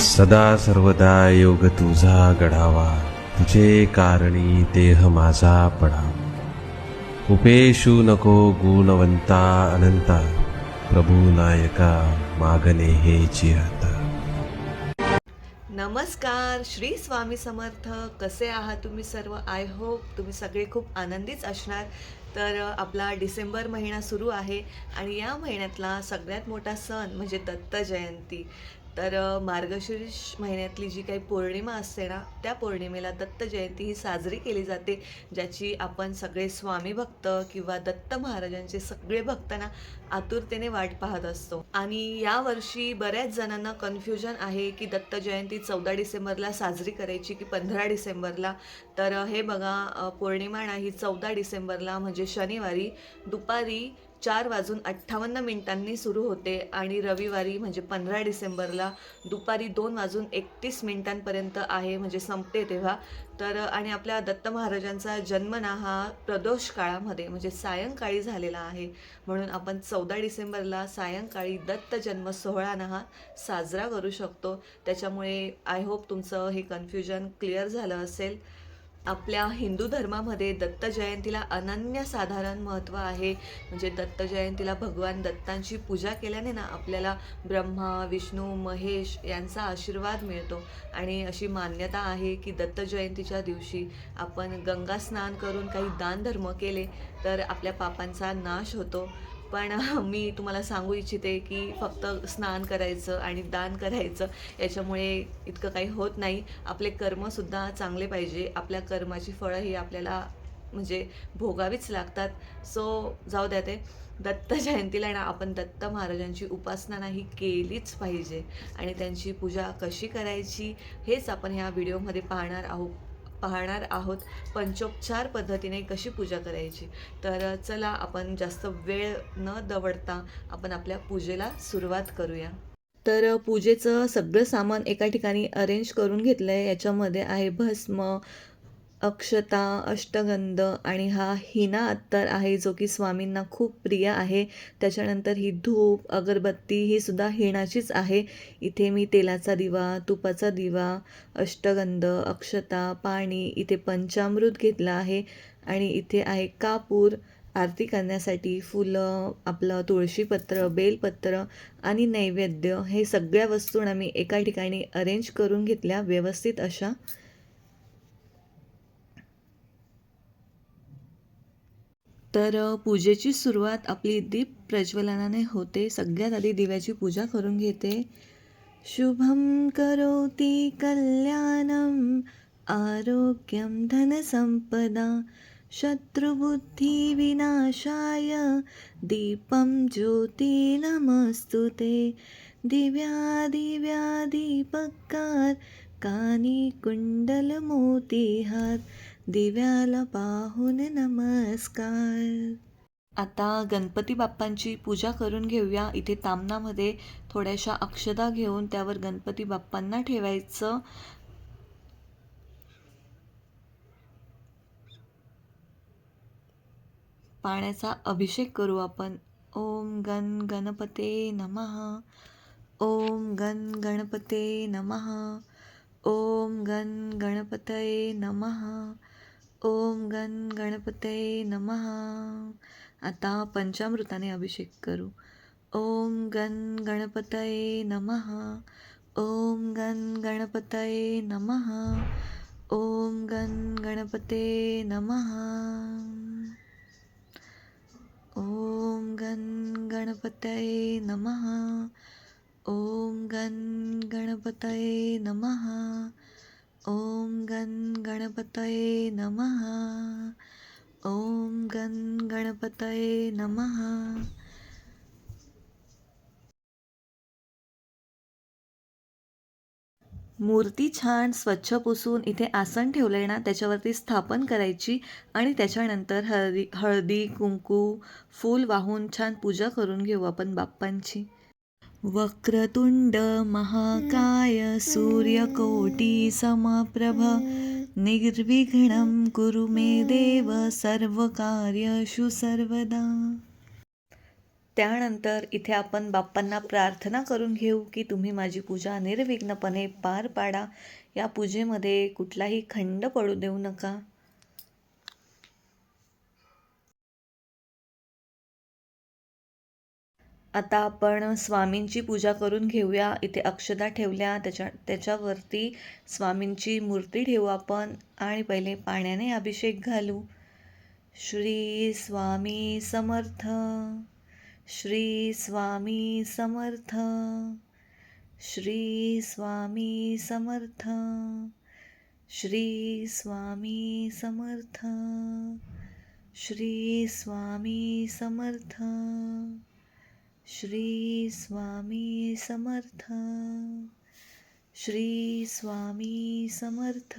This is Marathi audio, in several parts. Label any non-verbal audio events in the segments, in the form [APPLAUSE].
सदा सर्वदा योग तुझा घडावा. तुझे कारणी देह माझा पडावा उपेशू नको गुणवंता अनंता. प्रभू नायका मागणे हे जिहता. नमस्कार श्री स्वामी समर्थ. कसे आहात तुम्ही सर्व? आय होप तुम्ही सगळे खूप आनंदीच असणार. तर आपला डिसेंबर महिना सुरू आहे आणि या महिन्यातला सगळ्यात मोठा सण म्हणजे दत्त जयंती. तर मार्गशीर्ष महिन्यातली जी काही पौर्णिमा असते ना त्या पौर्णिमेला दत्त जयंती ही साजरी केली जाते ज्याची आपण सगळे स्वामी भक्त किंवा दत्त महाराजांचे सगळे भक्तांना आतुरतेने वाट पाहत असतो. आणि यावर्षी बऱ्याच जणांना कन्फ्युजन आहे की दत्त जयंती चौदा डिसेंबरला साजरी करायची की पंधरा डिसेंबरला? तर हे बघा पौर्णिमा नाही चौदा डिसेंबरला म्हणजे शनिवारी. दुपारी चार वाजून अठ्ठावन्न मिनिटांनी सुरू होते आणि रविवारी म्हणजे पंधरा डिसेंबरला दुपारी दोन वाजून एकतीस मिनिटांपर्यंत आहे म्हणजे संपते तेव्हा. तर आणि आपल्या दत्त महाराजांचा जन्म ना हा प्रदोष काळामध्ये म्हणजे सायंकाळी झालेला आहे. म्हणून आपण चौदा डिसेंबरला सायंकाळी दत्त जन्म सोहळा ना हा साजरा करू शकतो. त्याच्यामुळे आय होप तुमचं हे कन्फ्युजन क्लिअर झालं असेल. आपल्या हिंदू धर्मामध्ये दत्त जयंतीला अनन्यसाधारण महत्त्व आहे. म्हणजे दत्त जयंतीला भगवान दत्तांची पूजा केल्याने ना आपल्याला ब्रह्मा विष्णू महेश यांचा आशीर्वाद मिळतो. आणि अशी मान्यता आहे की दत्त जयंतीच्या दिवशी आपण गंगा स्नान करून काही दानधर्म केले तर आपल्या पापांचा नाश होतो. पण मी तुम्हाला सांगू इच्छिते की फक्त स्नान करायचं आणि दान करायचं याच्यामुळे इतकं काही होत नाही. आपले कर्मसुद्धा चांगले पाहिजे. आपल्या कर्माची फळं ही आपल्याला म्हणजे भोगावीच लागतात. सो जाऊ द्या ते. दत्त जयंतीला ना आपण दत्त महाराजांची उपासना नाही केलीच पाहिजे. आणि त्यांची पूजा कशी करायची हेच आपण ह्या व्हिडिओमध्ये पाहणार आहोत. पाहणार आहोत पंचोपचार पद्धतीने कशी पूजा करायची. तर चला आपण जास्त वेळ न दवडता आपण आपल्या पूजेला सुरुवात करूया. तर पूजेचं सगळं सामान एका ठिकाणी अरेंज करून घेतलं आहे याच्यामध्ये आहे भस्म अक्षता अष्टगंध आणि हा हिना अत्तर आहे जो की स्वामींना खूप प्रिय आहे. त्याच्यानंतर ही धूप अगरबत्ती ही सुद्धा हिणाचीच आहे. इथे मी तेलाचा दिवा तुपाचा दिवा अष्टगंध अक्षता पाणी इथे पंचामृत घेतलं आहे. आणि इथे आहे कापूर आरती करण्यासाठी फुलं आपलं तुळशीपत्र बेलपत्र आणि नैवेद्य. हे सगळ्या वस्तू आम्ही मी एका ठिकाणी अरेंज करून घेतल्या व्यवस्थित अशा तर पूजेची सुरुवात आपली दीप प्रज्वलनाने होते. सगळ्यात आधी दिव्याची पूजा करून घेते. शुभम करोती कल्याणम आरोग्यम धनसंपदा शत्रुबुद्धिविनाशाय दीपं ज्योती नमस्तु ते दिव्या दिव्या दीपकार कानी कुंडल दिव्याला पाहून नमस्कार. आता गणपती बाप्पांची पूजा करून घेऊया. इथे तामनामध्ये थोड्याशा अक्षदा घेऊन त्यावर गणपती बाप्पांना ठेवायचं. पाण्याचा अभिषेक करू आपण. ओम गण गणपते नमः. ओम गण गणपते नमः. ओम गण गणपतये नमः. ओम गण गणपतये नमः. आता पंचामृताने अभिषेक करू. ओम गण गणपतये नमः. ओम गण गणपतये नमः. ओम गण गणपते नमः. ओम गण गणपतये नमः. ओम गण गणपतये नमः. ओम गण गणपतये नमः। ओम गण गणपतये नमः। मूर्ती छान स्वच्छ पुसून इथे आसन ठेवलं आहे ना त्याच्यावरती स्थापन करायची आणि त्याच्यानंतर हळदी हळदी कुंकू फूल वाहून छान पूजा करून घेऊ आपण बाप्पांची. वक्रतुंड महाकाय सूर्यकोटी समप्रभ। निर्विघ्नं कुरु मे देव सर्वकार्यशु सर्वदा। त्यानंतर इथे आपण बाप्पांना प्रार्थना करून घेऊ की तुम्ही माझी पूजा निर्विघ्नपणे पार पाडा. या पूजेमध्ये कुठलाही खंड पडू देऊ नका. आता आपण स्वामींची पूजा करून घेऊया. इथे अक्षदा ठेवल्या. त्याच्या त्याच्यावरती स्वामींची मूर्ती ठेवू आपण. आणि पहिले पाण्याने अभिषेक घालू. श्री स्वामी समर्थ. श्री स्वामी समर्थ. श्री स्वामी समर्थ. श्री स्वामी समर्थ. श्री स्वामी समर्थ. श्री स्वामी समर्थ। श्री स्वामी समर्थ।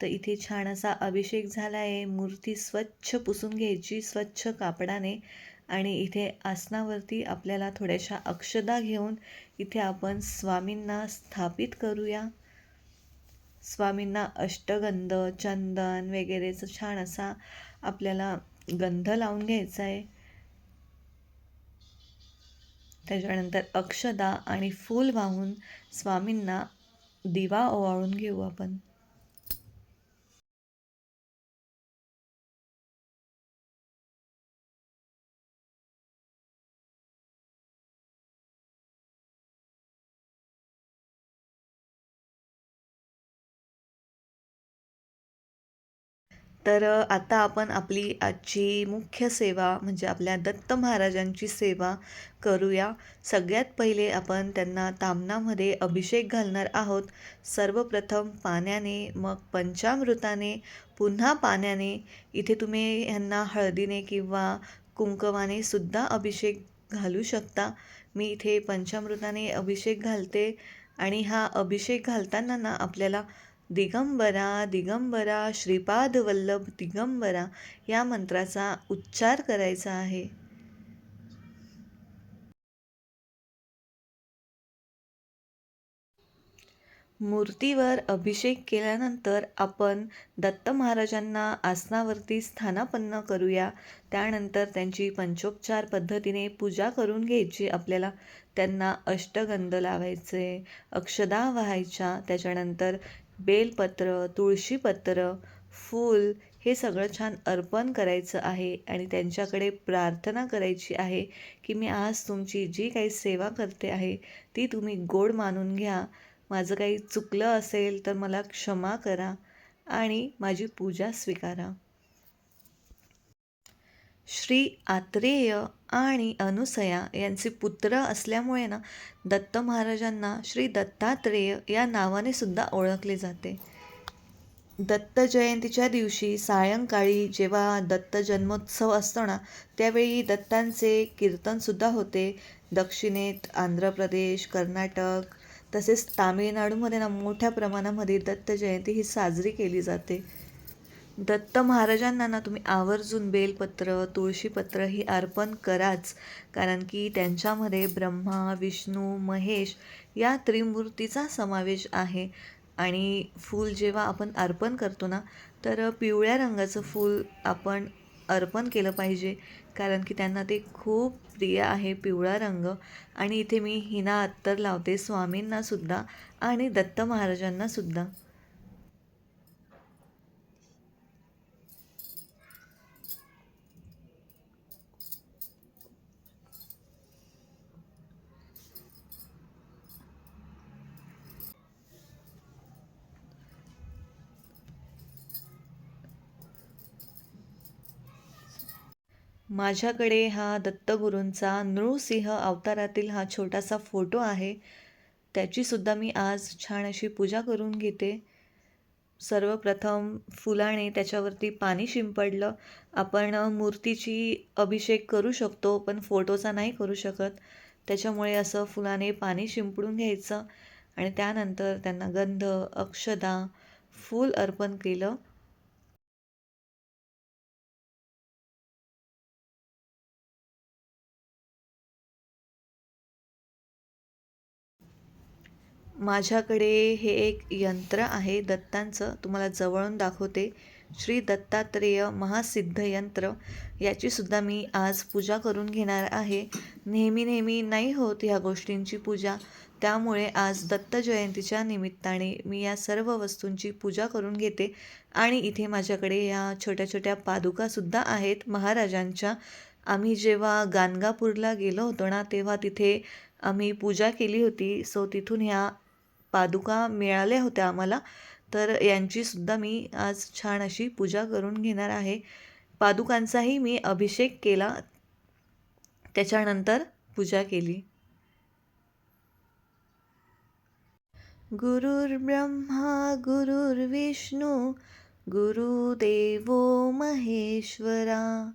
तर इथे छान असा अभिषेक झाला आहे मूर्ती स्वच्छ पुसून घ्यायची स्वच्छ कापडाने. आणि इथे आसनावरती आपल्याला थोड्याशा अक्षदा घेऊन इथे आपण स्वामींना स्थापित करूया. स्वामींना अष्टगंध चंदन वगैरेचं छान असा आपल्याला गंध लावून घ्यायचा आहे त्याच्यानंतर अक्षदा आणि फूल वाहून स्वामींना दिवा ओवाळून घेऊ आपण. तर आता आपण आपली आजची मुख्य सेवा म्हणजे आपल्या दत्त महाराजांची सेवा करूया. सगळ्यात पहिले आपण त्यांना तामनामध्ये अभिषेक घालणार आहोत. सर्वप्रथम पाण्याने मग पंचामृताने पुन्हा पाण्याने. इथे तुम्ही ह्यांना हळदीने किंवा कुंकवाने सुद्धा अभिषेक घालू शकता. मी इथे पंचामृताने अभिषेक घालते आणि हा अभिषेक घालताना ना आपल्याला दिगंबरा दिगंबरा श्रीपाद वल्लभ दिगंबरा या मंत्राचा उच्चार करायचा आहे. मूर्तीवर अभिषेक केल्यानंतर आपण दत्त महाराजांना आसनावरती स्थानापन्न करूया. त्यानंतर त्यांची पंचोपचार पद्धतीने पूजा करून घ्यायची. आपल्याला त्यांना अष्टगंध लावायचे अक्षदा व्हायच्या. त्याच्यानंतर बेलपत्र तुळशीपत्र फूल हे सगळं छान अर्पण करायचं आहे आणि त्यांच्याकडे प्रार्थना करायची आहे की मी आज तुमची जी काही सेवा करते आहे ती तुम्ही गोड मानून घ्या. माझं काही चुकलं असेल तर मला क्षमा करा आणि माझी पूजा स्वीकारा. श्री आत्रेय आणि अनुसया यांचे पुत्र असल्यामुळे ना दत्त महाराजांना श्री दत्तात्रेय या नावाने सुद्धा ओळखले जाते. दत्त जयंतीच्या दिवशी सायंकाळी जेव्हा दत्त जन्मोत्सव असतो ना त्यावेळी दत्तांचे कीर्तनसुद्धा होते. दक्षिणेत आंध्र प्रदेश कर्नाटक तसेच तामिळनाडूमध्ये ना मोठ्या प्रमाणामध्ये दत्त जयंती ही साजरी केली जाते. दत्त महाराजांना ना तुम्ही आवर्जून बेलपत्र तुळशीपत्र ही अर्पण कराच. कारण की त्यांच्यामध्ये ब्रह्मा विष्णू महेश या त्रिमूर्तीचा समावेश आहे. आणि फूल जेव्हा आपण अर्पण करतो ना तर पिवळ्या रंगाचं फूल आपण अर्पण केलं पाहिजे. कारण की त्यांना ते खूप प्रिय आहे पिवळा रंग. आणि इथे मी हिना अत्तर लावते स्वामींनासुद्धा आणि दत्त महाराजांनासुद्धा माझ्याकडे हा दत्तगुरूंचा नृसिंह अवतारातील हा छोटासा फोटो आहे. त्याचीसुद्धा मी आज छान अशी पूजा करून घेते. सर्वप्रथम फुलाने त्याच्यावरती पाणी शिंपडलं. आपण मूर्तीची अभिषेक करू शकतो पण फोटोचा नाही करू शकत. त्याच्यामुळे असं फुलाने पाणी शिंपडून घ्यायचं आणि त्यानंतर त्यांना गंध अक्षदा फूल अर्पण केलं. माझ्याकडे हे एक यंत्र आहे दत्तांचं. तुम्हाला जवळून दाखवते. श्री दत्तात्रेय महासिद्ध यंत्र. याचीसुद्धा मी आज पूजा करून घेणार आहे. नेहमी नेहमी नाही होत ह्या गोष्टींची पूजा. त्यामुळे आज दत्त जयंतीच्या निमित्ताने मी या सर्व वस्तूंची पूजा करून घेते. आणि इथे माझ्याकडे या छोट्या छोट्या पादुकासुद्धा आहेत महाराजांच्या. आम्ही जेव्हा गाणगापूरला गेलो होतो ना तेव्हा तिथे आम्ही पूजा केली होती. सो तिथून ह्या पादुका मिळाल्या होत्या आम्हाला. तर यांचीसुद्धा मी आज छान अशी पूजा करून घेणार आहे. पादुकांचाही मी अभिषेक केला. त्याच्यानंतर पूजा केली. गुरुर्ब्रह्मा गुरुर्विष्णू गुरुदेवो महेश्वरा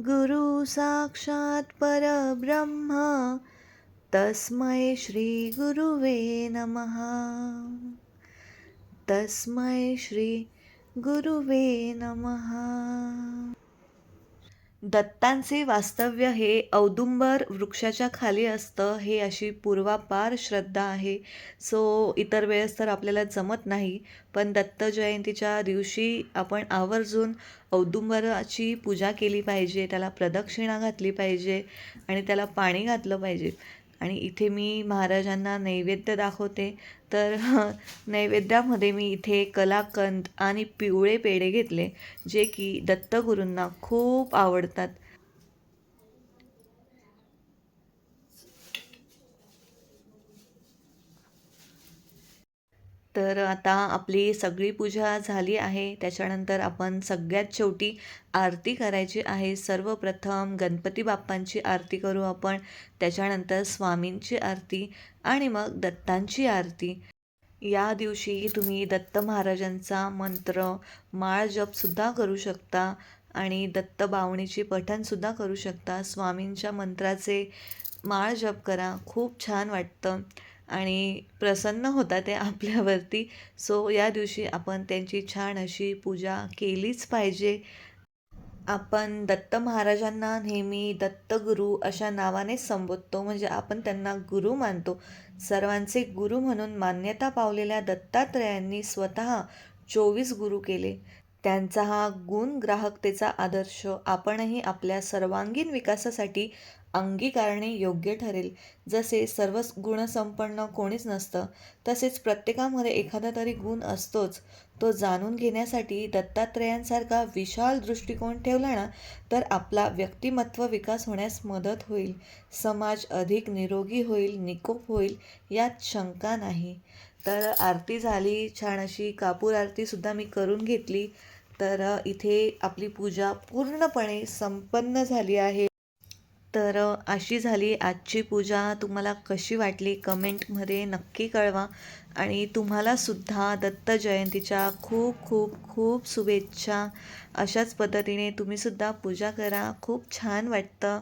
गुरु साक्षात परब्रह्मा तस्मै श्री गुरुवे नमः। तस्मै श्री गुरुवे नमः। दत्तांचे वास्तव्य हे औदुंबर वृक्षाच्या खाली असतं हे अशी पूर्वापार श्रद्धा आहे. सो इतर वेळेस तर आपल्याला जमत नाही पण दत्त जयंतीच्या दिवशी आपण आवर्जून औदुंबराची पूजा केली पाहिजे त्याला प्रदक्षिणा घातली पाहिजे आणि त्याला पाणी घातलं पाहिजे. आणि इथे मी महाराजांना नैवेद्य दाखवते. तर [LAUGHS] नैवेद्यामध्ये मी इथे कलाकंद आणि पिवळे पेढे घेतले जे की दत्तगुरूंना खूप आवडतात. तर आता आपली सगळी पूजा झाली आहे. त्याच्यानंतर आपण सगळ्यात शेवटी आरती करायची आहे. सर्वप्रथम गणपती बाप्पांची आरती करू आपण. त्याच्यानंतर स्वामींची आरती आणि मग दत्तांची आरती. या दिवशी तुम्ही दत्त महाराजांचा मंत्र माळ जपसुद्धा करू शकता आणि दत्त बावणीची पठणसुद्धा करू शकता. स्वामींच्या मंत्राचे माळ जप करा. खूप छान वाटतं. आणि प्रसन्न होता ते आपल्यावरती. सो या दिवशी आपण त्यांची छान अशी पूजा केलीच पाहिजे. आपण दत्त महाराजांना नेहमी दत्तगुरू अशा नावानेच संबोधतो म्हणजे आपण त्यांना गुरु मानतो. सर्वांचे गुरु म्हणून मान्यता पावलेल्या दत्तात्रयांनी स्वतः चोवीस गुरु केले. त्यांचा हा गुण ग्राहकतेचा आदर्श. आपणही आपल्या सर्वांगीण विकासासाठी अंगीकारणे योग्य ठरेल. जसे सर्व गुणसंपन्न कोणीच नसतं तसेच प्रत्येकामध्ये एखादा तरी गुण असतोच. तो जाणून घेण्यासाठी दत्तात्रयांसारखा विशाल दृष्टिकोन ठेवला ना तर आपला व्यक्तिमत्व विकास होण्यास मदत होईल. समाज अधिक निरोगी होईल निकोप होईल यात शंका नाही. तर आरती झाली छान अशी कापूर आरतीसुद्धा मी करून घेतली. तर इथे आपली पूजा पूर्णपणे संपन्न झाली आहे. तर अशी झाली. आजची पूजा तुम्हाला कशी वाटली? कमेंटमध्ये नक्की कळवा. आणि तुम्हालासुद्धा दत्त जयंतीच्या खूप खूप खूप शुभेच्छा. अशाच पद्धतीने तुम्हीसुद्धा पूजा करा. खूप छान वाटतं.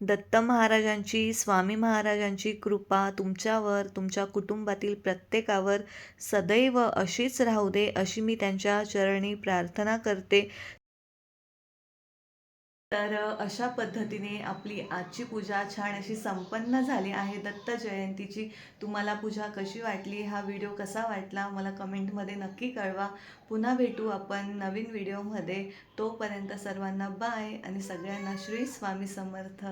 दत्त महाराजांची स्वामी महाराजांची कृपा तुमच्यावर तुमच्या कुटुंबातील प्रत्येकावर सदैव अशीच राहू दे अशी मी त्यांच्या चरणी प्रार्थना करते. तर अशा पद्धतीने आपली आजची पूजा छान अशी संपन्न झाली आहे. दत्त जयंतीची तुम्हाला पूजा कशी वाटली? हा व्हिडिओ कसा वाटला? मला कमेंटमध्ये नक्की कळवा. पुन्हा भेटू आपण नवीन व्हिडिओमध्ये. तोपर्यंत सर्वांना बाय आणि सगळ्यांना श्री स्वामी समर्थ.